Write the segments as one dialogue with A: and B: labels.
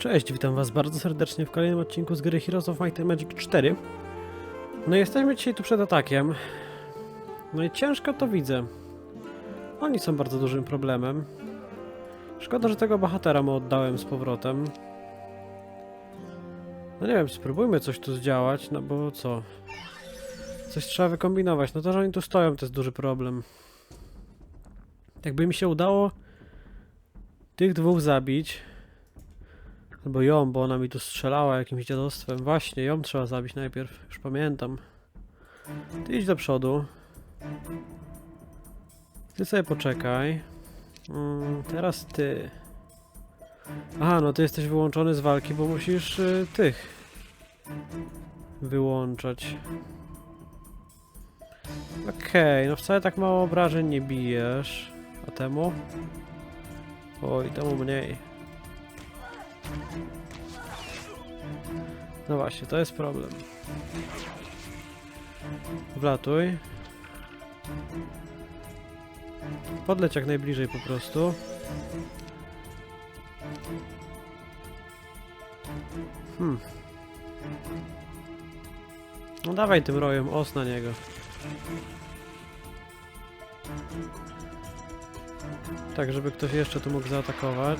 A: Cześć, witam was bardzo serdecznie w kolejnym odcinku z gry Heroes of Might and Magic 4. No jesteśmy dzisiaj tu przed atakiem. No i ciężko to widzę. Oni są bardzo dużym problemem. Szkoda, że tego bohatera mu oddałem z powrotem. No nie wiem, spróbujmy coś tu zdziałać, no bo co? Coś trzeba wykombinować. No to, że oni tu stoją, to jest duży problem. Jakby mi się udało tych dwóch zabić, Albo ją, bo ona mi tu strzelała jakimś dziadostwem. Właśnie, ją trzeba zabić najpierw. Już pamiętam. Ty idź do przodu. Ty sobie poczekaj. Mm, teraz ty. Aha, no ty jesteś wyłączony z walki, bo musisz y, tych wyłączać. Okej, no wcale tak mało obrażeń nie bijesz. A temu? Oj, temu mniej. No właśnie, to jest problem. Wlatuj. Podleć jak najbliżej po prostu. Hmm. No dawaj tym rojem, os na niego. Tak, żeby ktoś jeszcze tu mógł zaatakować.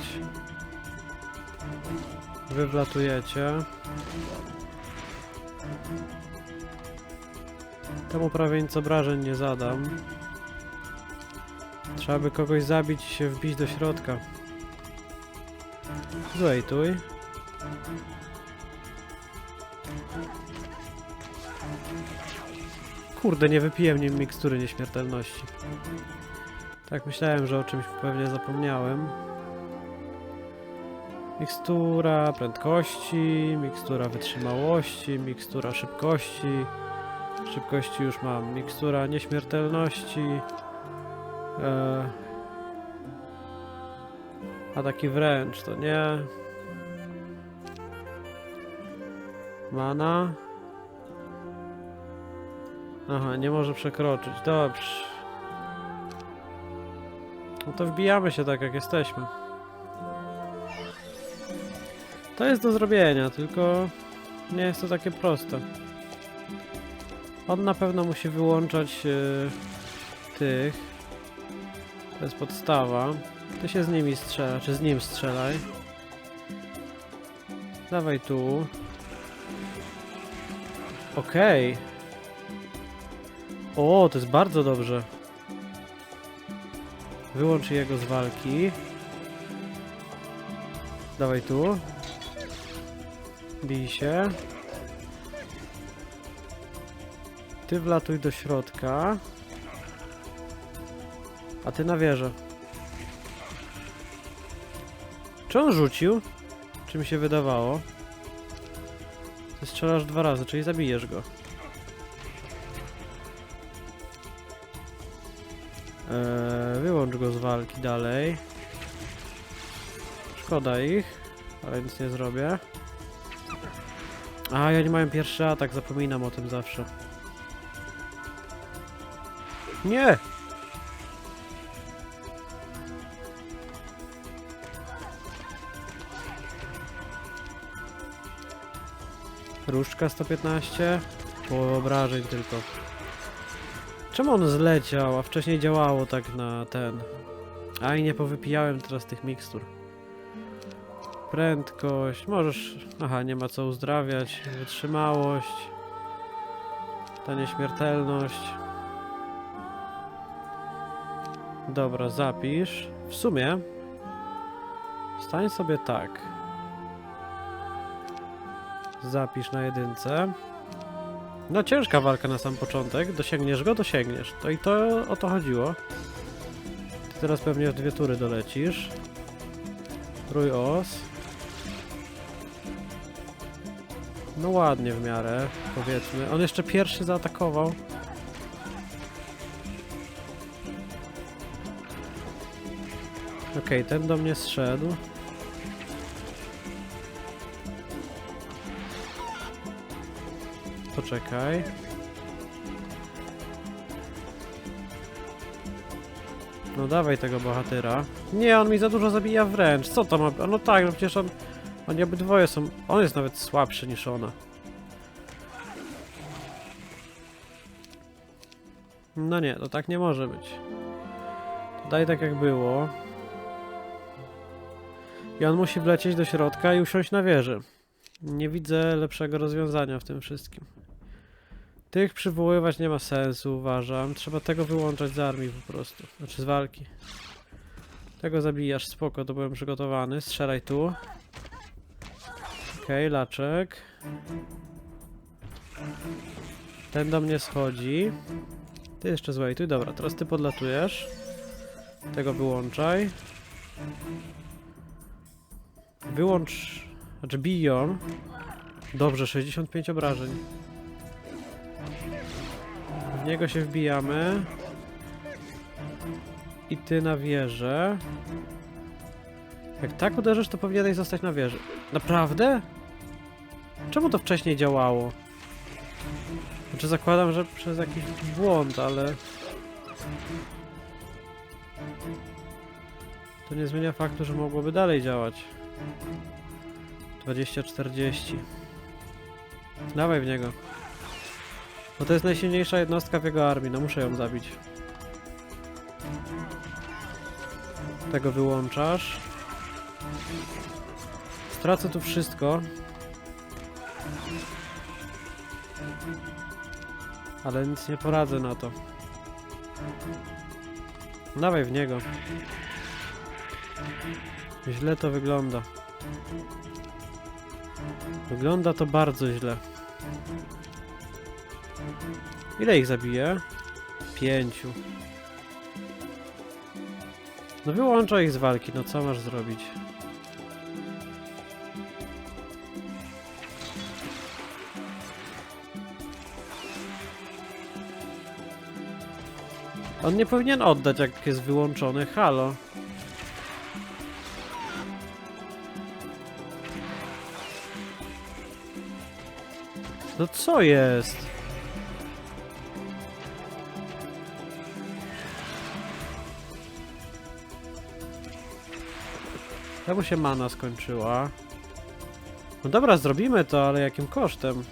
A: Wy wlatujecie. Temu prawie nic obrażeń nie zadam. Trzeba by kogoś zabić i się wbić do środka. Zlejtuj. Kurde, nie wypiłem nim mikstury nieśmiertelności. Tak myślałem, że o czymś pewnie zapomniałem. Mikstura prędkości, mikstura wytrzymałości, mikstura szybkości. Szybkości już mam. Mikstura nieśmiertelności. E, ataki wręcz, to nie. Mana. Aha, nie może przekroczyć. Dobrze. No to wbijamy się tak jak jesteśmy. To jest do zrobienia, tylko nie jest to takie proste. On na pewno musi wyłączać e, tych. To jest podstawa. Ty się z nimi strzela, czy z nim strzelaj. Dawaj tu. Okej. O, to jest bardzo dobrze. Wyłącz jego z walki. Dawaj tu. Bij się. Ty wlatuj do środka. A ty na wieżę. Czy on rzucił? Czy mi się wydawało? Ty strzelasz dwa razy, czyli zabijesz go. Eee, wyłącz go z walki dalej. Szkoda ich, ale nic nie zrobię. A, ja nie mają pierwszy atak, zapominam o tym zawsze. Nie! Różdżka 115? Połowa obrażeń tylko. Czemu on zleciał, a wcześniej działało tak na ten... A i nie powypijałem teraz tych mikstur. Prędkość, możesz... Aha, nie ma co uzdrawiać. Wytrzymałość. Ta nieśmiertelność. Dobra, zapisz. W sumie... Stań sobie tak. Zapisz na jedynce. No ciężka walka na sam początek. Dosięgniesz go, dosięgniesz. To i to o to chodziło. Ty teraz pewnie w dwie tury dolecisz. Trój os. No ładnie w miarę, powiedzmy. On jeszcze pierwszy zaatakował. Okej, ten do mnie zszedł. Poczekaj. No dawaj tego bohatera. Nie, on mi za dużo zabija wręcz. Co to ma... No tak, no przecież on Oni obydwoje są... On jest nawet słabszy niż ona. No nie, to tak nie może być. Daj tak jak było. I on musi wlecieć do środka i usiąść na wieży. Nie widzę lepszego rozwiązania w tym wszystkim. Tych przywoływać nie ma sensu, uważam. Trzeba tego wyłączać z armii po prostu. Znaczy z walki. Tego zabijasz, spoko, to byłem przygotowany. Strzelaj tu. Okej, laczek. Ten do mnie schodzi. Ty jeszcze złejtuj, dobra, teraz ty podlatujesz. Tego wyłączaj. Wyłącz... Znaczy bij ją. Dobrze, 65 obrażeń. W niego się wbijamy. I ty na wieżę. Jak tak uderzysz, to powinieneś zostać na wieży. Naprawdę? Czemu to wcześniej działało? Znaczy zakładam, że przez jakiś błąd, ale... To nie zmienia faktu, że mogłoby dalej działać. 20-40. Dawaj w niego. Bo to jest najsilniejsza jednostka w jego armii, no muszę ją zabić. Tego wyłączasz. Stracę tu wszystko. Ale nic nie poradzę na to. Dawaj w niego. Źle to wygląda. Wygląda to bardzo źle. Ile ich zabije? Pięciu. No wyłączaj ich z walki, no co masz zrobić? On nie powinien oddać jak jest wyłączony, halo. No co jest? Czemu się mana skończyła? No dobra, zrobimy to, ale jakim kosztem?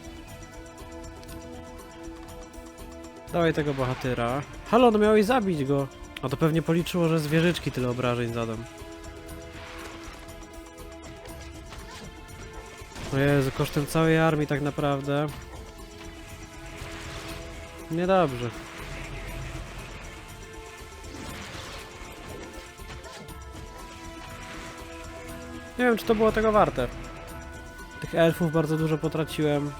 A: Dawaj tego bohatera. Halo, no miałeś zabić go. A to pewnie policzyło, że z wieżyczki tyle obrażeń zadam. O Jezu, kosztem całej armii tak naprawdę. Niedobrze. Nie wiem, czy to było tego warte. Tych elfów bardzo dużo potraciłem.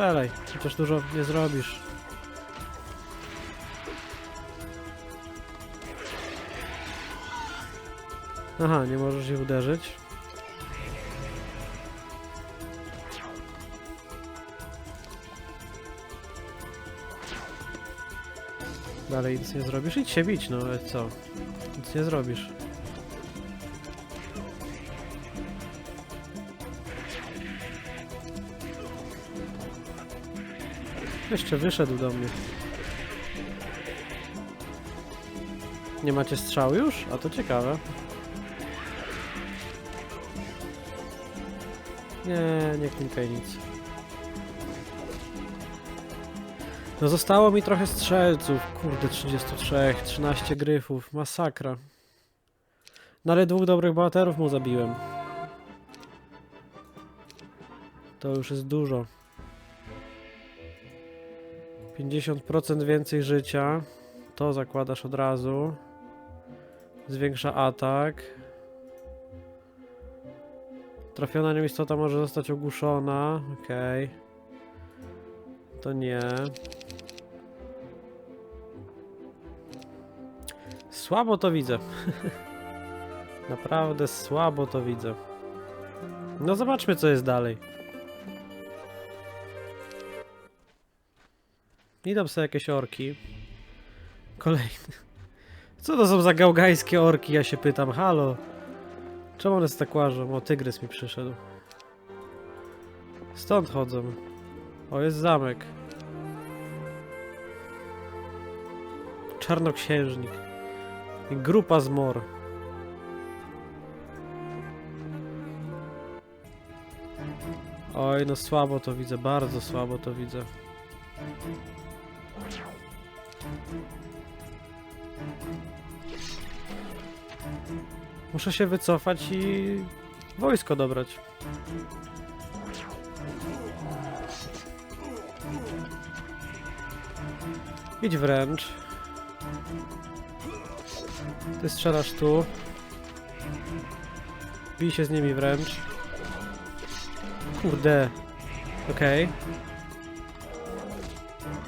A: Strzelaj, chociaż dużo nie zrobisz. Aha, nie możesz ich uderzyć. Dalej nic nie zrobisz? Idź się bić, no co? Nic nie zrobisz. Jeszcze wyszedł do mnie. Nie macie strzał już? A to ciekawe. Nie, nie klikaj nic. No zostało mi trochę strzelców. Kurde, 33, 13 gryfów. Masakra. No ale dwóch dobrych bohaterów mu zabiłem. To już jest dużo. 50% więcej życia. To zakładasz od razu. Zwiększa atak. Trafiona nią istota może zostać ogłuszona. Okej. To nie. Słabo to widzę. Naprawdę słabo to widzę. No zobaczmy co jest dalej. Idą sobie jakieś orki. Kolejny. Co to są za gałgańskie orki? Ja się pytam. Halo. Czemu one tak łażą? O, tygrys mi przyszedł. Stąd chodzą. O, jest zamek. Czarnoksiężnik. I grupa zmor. Oj, no słabo to widzę, bardzo słabo to widzę. Muszę się wycofać i wojsko dobrać. Idź wręcz. Ty strzelasz tu. Bij się z nimi wręcz. Kurde. Okej.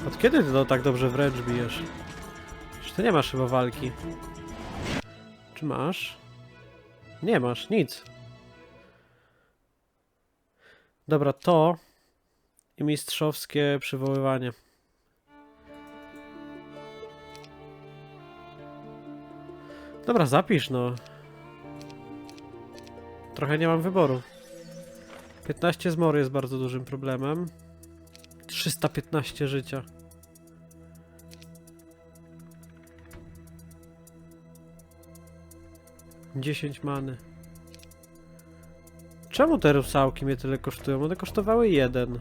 A: Od kiedy ty tak dobrze wręcz bijesz? Czy ty nie masz chyba walki? Czy masz? Nie masz, nic. Dobra, to i mistrzowskie przywoływanie. Dobra, zapisz no. Trochę nie mam wyboru. 15 zmory jest bardzo dużym problemem. 315 życia. Dziesięć many. Czemu te rusałki mnie tyle kosztują? One kosztowały jeden.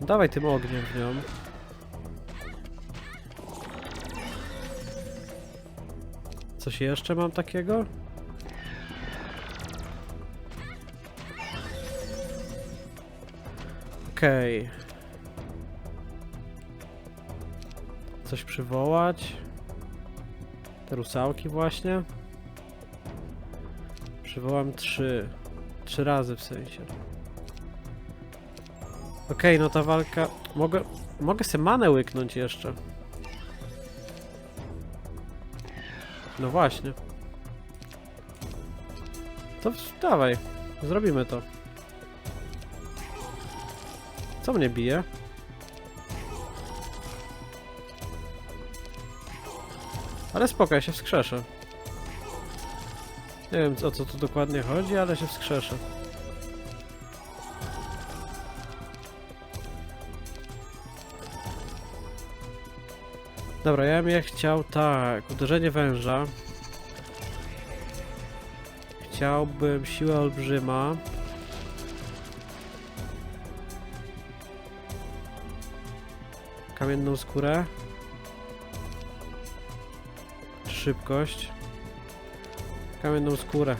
A: Dawaj tym ogniem w nią. Coś jeszcze mam takiego? Okej. Coś przywołać. Te rusałki właśnie. Przywołam trzy. Trzy razy w sensie. Okej, no ta walka... Mogę... Mogę sobie manę łyknąć jeszcze. No właśnie. To dawaj. Zrobimy to. Co mnie bije? Ale spoko, ja się wskrzeszę. Nie wiem o co tu dokładnie chodzi, ale się wskrzeszę. Dobra, ja bym chciał tak, uderzenie węża. Chciałbym siłę olbrzyma. Kamienną skórę. Szybkość. Kamienną skórę.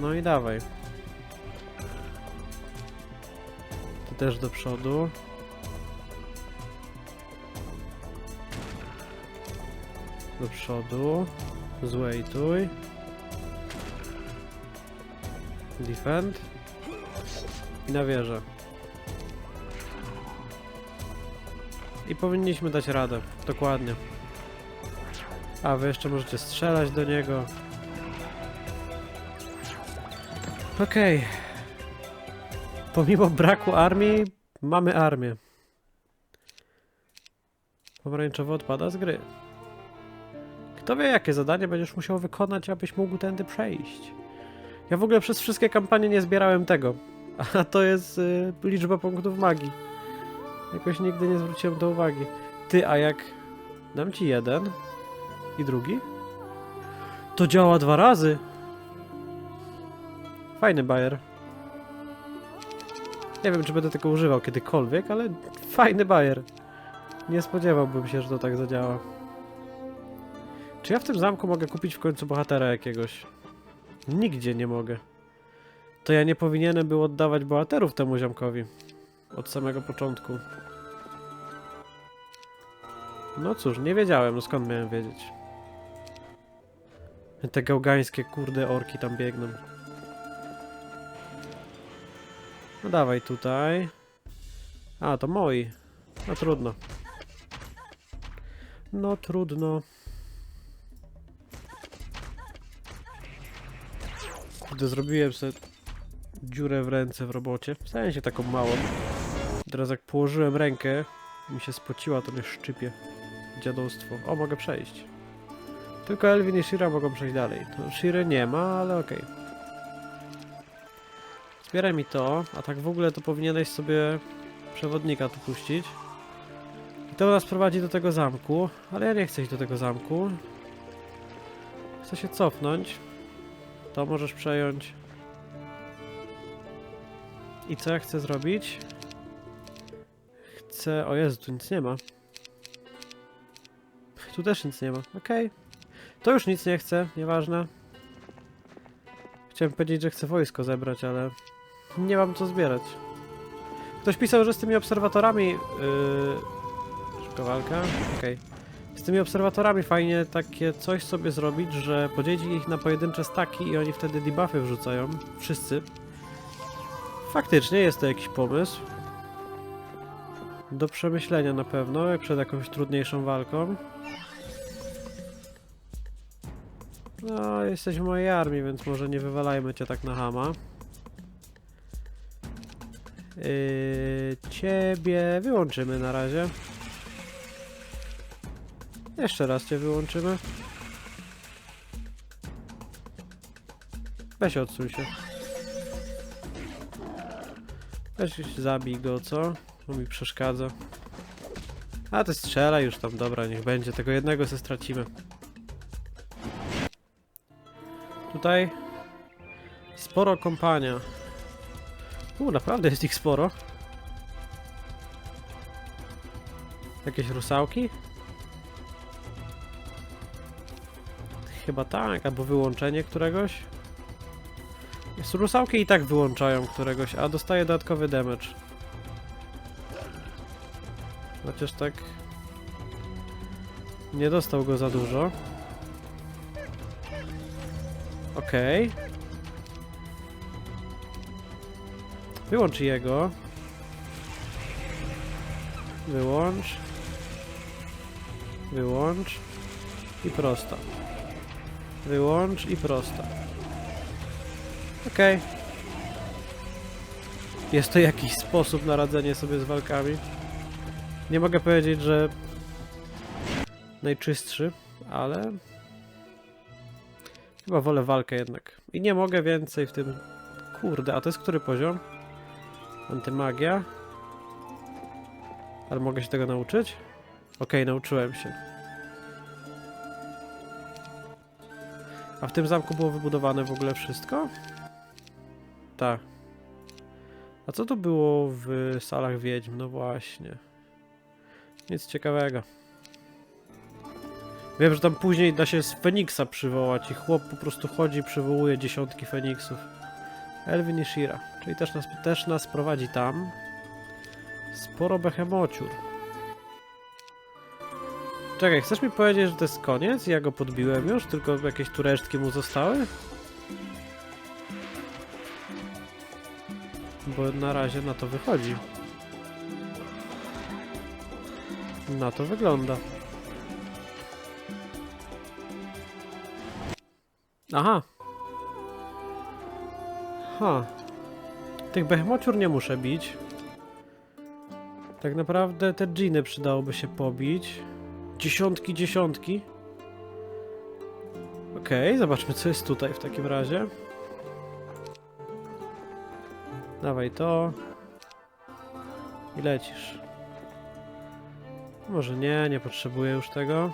A: No i dawaj. To też do przodu. Do przodu. Złejtuj. Defend. I na wieżę. I powinniśmy dać radę. Dokładnie. A, wy jeszcze możecie strzelać do niego. Okej. Pomimo braku armii, mamy armię. Pomarańczowy odpada z gry. Kto wie, jakie zadanie będziesz musiał wykonać, abyś mógł tędy przejść. Ja w ogóle przez wszystkie kampanie nie zbierałem tego. A to jest y, liczba punktów magii. Jakoś nigdy nie zwróciłem do uwagi. Ty, a jak dam ci jeden i drugi, to działa dwa razy. Fajny bajer. Nie wiem, czy będę tego używał kiedykolwiek, ale fajny bajer. Nie spodziewałbym się, że to tak zadziała. Czy ja w tym zamku mogę kupić w końcu bohatera jakiegoś? Nigdzie nie mogę. To ja nie powinienem był oddawać bohaterów temu ziomkowi. Od samego początku. No cóż, nie wiedziałem, no skąd miałem wiedzieć. Te gałgańskie kurde orki tam biegną. No dawaj tutaj. A, to moi. No trudno. No trudno. Kurde, zrobiłem sobie dziurę w ręce w robocie. W sensie taką małą. Teraz jak położyłem rękę, mi się spociła, to mnie szczypie. Dziadostwo. O, mogę przejść. Tylko Elvin i Shira mogą przejść dalej. Shiry nie ma, ale okej. Zbieraj mi to, a tak w ogóle to powinieneś sobie przewodnika tu puścić. I to nas prowadzi do tego zamku, ale ja nie chcę iść do tego zamku. Chcę się cofnąć. To możesz przejąć. I co ja chcę zrobić? Chcę... O Jezu, tu nic nie ma. Tu też nic nie ma. Okej. To już nic nie chcę, nieważne. Chciałem powiedzieć, że chcę wojsko zebrać, ale nie mam co zbierać. Ktoś pisał, że z tymi obserwatorami... Yy... Szybka walka? Okej. Z tymi obserwatorami fajnie takie coś sobie zrobić, że podzielić ich na pojedyncze staki i oni wtedy debuffy wrzucają. Wszyscy. Faktycznie jest to jakiś pomysł. Do przemyślenia na pewno, jak przed jakąś trudniejszą walką. No, jesteś w mojej armii, więc może nie wywalajmy cię tak na hama. Yy, ciebie wyłączymy na razie. Jeszcze raz cię wyłączymy. Weź odsuń się. Weź zabij go, co? Bo mi przeszkadza. A ty strzela już tam, dobra, niech będzie. Tego jednego se stracimy. Tutaj sporo kompania. U, naprawdę jest ich sporo. Jakieś rusałki? Chyba tak, albo wyłączenie któregoś. Rusałki i tak wyłączają któregoś, a dostaje dodatkowy damage. Chociaż tak... Nie dostał go za dużo. Okej. Wyłącz jego. Wyłącz. Wyłącz. I prosta. Wyłącz i prosta. Okej. Jest to jakiś sposób na radzenie sobie z walkami. Nie mogę powiedzieć, że najczystszy, ale chyba wolę walkę jednak. I nie mogę więcej w tym... Kurde, a to jest który poziom? Antymagia. Ale mogę się tego nauczyć? Okej, nauczyłem się. A w tym zamku było wybudowane w ogóle wszystko? Tak. A co to było w salach wiedźm? No właśnie. Nic ciekawego. Wiem, że tam później da się z Feniksa przywołać i chłop po prostu chodzi i przywołuje dziesiątki Feniksów. Elvin i Shira. Czyli też nas, też nas prowadzi tam. Sporo behemociur. Czekaj, chcesz mi powiedzieć, że to jest koniec? Ja go podbiłem już, tylko jakieś tu resztki mu zostały? Bo na razie na to wychodzi. Na to wygląda. Aha. Ha. Tych behemociur nie muszę bić. Tak naprawdę te dżiny przydałoby się pobić. Dziesiątki, dziesiątki. Okej, zobaczmy co jest tutaj w takim razie. Dawaj to. I lecisz. Może nie, nie potrzebuję już tego.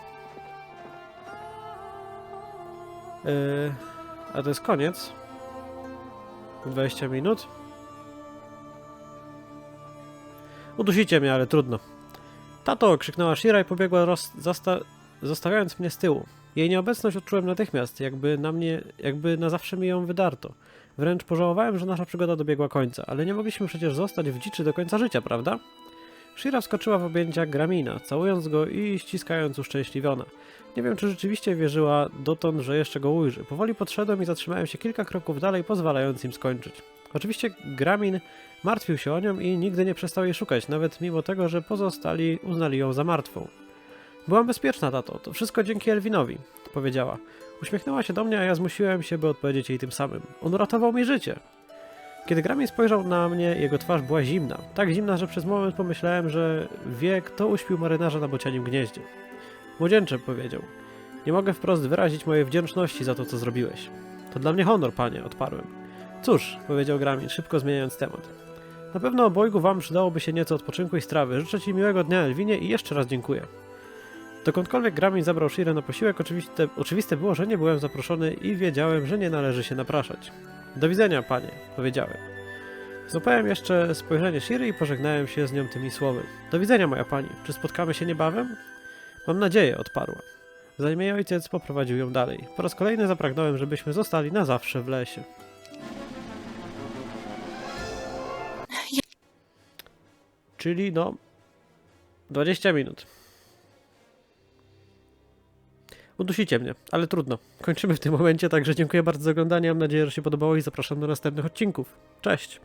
A: Yy, a to jest koniec. 20 minut. Udusicie mnie, ale trudno. Tato! krzyknęła Shira i pobiegła, zostawiając mnie z tyłu. Jej nieobecność odczułem natychmiast, jakby na mnie, jakby na zawsze mi ją wydarto. Wręcz pożałowałem, że nasza przygoda dobiegła końca, ale nie mogliśmy przecież zostać w dziczy do końca życia, prawda? Shira wskoczyła w objęcia Gramina, całując go i ściskając uszczęśliwiona. Nie wiem, czy rzeczywiście wierzyła dotąd, że jeszcze go ujrzy. Powoli podszedłem i zatrzymałem się kilka kroków dalej, pozwalając im skończyć. Oczywiście Gramin martwił się o nią i nigdy nie przestał jej szukać, nawet mimo tego, że pozostali uznali ją za martwą. Byłam bezpieczna, tato. To wszystko dzięki Elwinowi, powiedziała. Uśmiechnęła się do mnie, a ja zmusiłem się, by odpowiedzieć jej tym samym. On uratował mi życie. Kiedy Gramin spojrzał na mnie, jego twarz była zimna. Tak zimna, że przez moment pomyślałem, że wie, kto uśpił marynarza na bocianim gnieździe. Młodzieńcze, powiedział. Nie mogę wprost wyrazić mojej wdzięczności za to, co zrobiłeś. To dla mnie honor, panie, odparłem. Cóż, powiedział Gramin, szybko zmieniając temat. Na pewno obojgu wam przydałoby się nieco odpoczynku i strawy. Życzę ci miłego dnia, Elwinie, i jeszcze raz dziękuję. Dokądkolwiek Gramin zabrał Shirę na posiłek, oczywiste, oczywiste było, że nie byłem zaproszony i wiedziałem, że nie należy się napraszać. Do widzenia, panie, powiedziałem. Złapałem jeszcze spojrzenie Shiry i pożegnałem się z nią tymi słowy. Do widzenia, moja pani. Czy spotkamy się niebawem? Mam nadzieję, odparła. Zanim jej ojciec poprowadził ją dalej. Po raz kolejny zapragnąłem, żebyśmy zostali na zawsze w lesie. Czyli no... 20 minut. Udusicie mnie, ale trudno. Kończymy w tym momencie, także dziękuję bardzo za oglądanie. Mam nadzieję, że się podobało i zapraszam do następnych odcinków. Cześć!